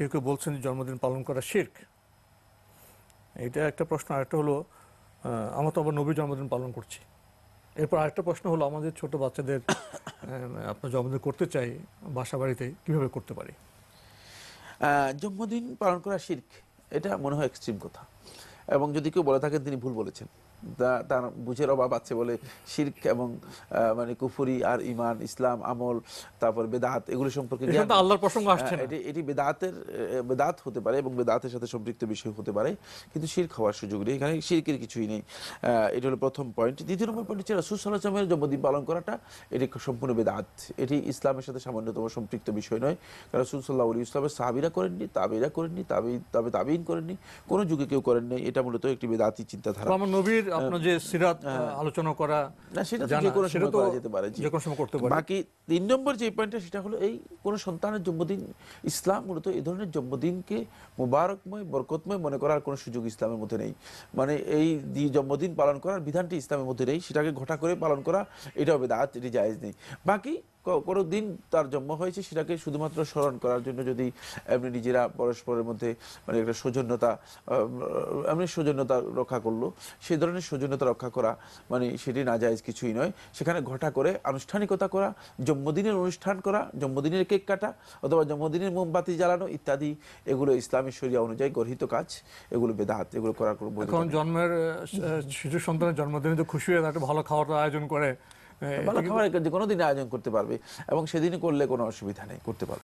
কেউ কেউ বলছেন জন্মদিন পালন করা শির্ক। এটা একটা প্রশ্ন। আরেকটা হলো আমরা তো আবার নবীর জন্মদিন পালন করছি। এরপর আরেকটা প্রশ্ন হলো, আমাদের ছোট বাচ্চাদের আপনার জন্মদিন করতে চাই বাসা বাড়িতে কীভাবে করতে পারি? জন্মদিন পালন করা শির্ক, এটা মনে হয় এক্সট্রিম কথা। এবং যদি কেউ বলে থাকেন, তিনি ভুল বলেছেন। তার বুঝের অভাব আছে বলে শির্ক এবং মানে কুফুরি আর ইমান ইসলাম আমল তারপর বেদাত এগুলো সম্পর্কে আল্লাহর প্রসঙ্গ আসছে হ্যাঁ, এটি এটি বেদাতের বেদাত হতে পারে এবং বেদাতের সাথে সম্পৃক্ত বিষয় হতে পারে কিন্তু শির্ক হওয়ার সুযোগ নেই। এখানে শির্কের কিছুই নেই। এটা হলো প্রথম পয়েন্ট দ্বিতীয় নম্বর পয়েন্ট হচ্ছে রাসুল সাল্লাহ আসলামের জন্মদিন পালন করাটা এটি সম্পূর্ণ বেদাত। এটি ইসলামের সাথে সামান্যতম সম্পৃক্ত বিষয় নয়। কারণ রাসুল সাল্লাহ আলী ইসলামের সাহাবিরা করেননি তাবিরা করেননি তাবি তবে তাবিন করেননি কোনো যুগে কেউ করেননি এটা মূলত একটি বেদাতি চিন্তাধারা। আমার নবীর আপনার যে সিরাত আলোচনা করা না সেটা যে কোনো সময় করা যেতে পারে যে কোনো সময় করতে পারে। বাকি তিন নম্বর যে পয়েন্টটা সেটা হলো এই কোন সন্তানের জন্মদিন ইসলাম মূলত এই ধরনের জন্মদিনকে মুবারকময় বরকতময় মনে করার কোনো সুযোগ ইসলামের মধ্যে নেই। মানে এই দি- জন্মদিন পালন করার বিধানটি ইসলামের মধ্যে নেই সেটাকে ঘটা করে পালন করা এটাও বেদাত এটি জায়েজ নেই। বাকি কোনো দিন তার জন্ম হয়েছে সেটাকে শুধুমাত্র স্মরণ করার জন্য যদি এমনি নিজেরা পরস্পরের মধ্যে মানে একটা সৌজন্যতা এমনি সৌজন্যতা রক্ষা করল সেই ধরনের সৌজন্যতা রক্ষা করা মানে সেটি না জায়েজ কিছুই নয়। সেখানে ঘটা করে আনুষ্ঠানিকতা করা জন্মদিনের অনুষ্ঠান করা জন্মদিনের কেক কাটা অথবা জন্মদিনের মোমবাতি জ্বালানো ইত্যাদি এগুলো ইসলামী শরিয়া অনুযায়ী গর্হিত কাজ এগুলো বেদাহাত এগুলো করার কোনো এখন জন্মের শিশু সন্তানের জন্মদিনে তো খুশি হয়ে একটা ভালো খাওয়ার আয়োজন করে। ভালো খাবার যে কোনো দিন আয়োজন করতে পারবে এবং সেদিনই করলে কোনো অসুবিধা নেই করতে পারবে।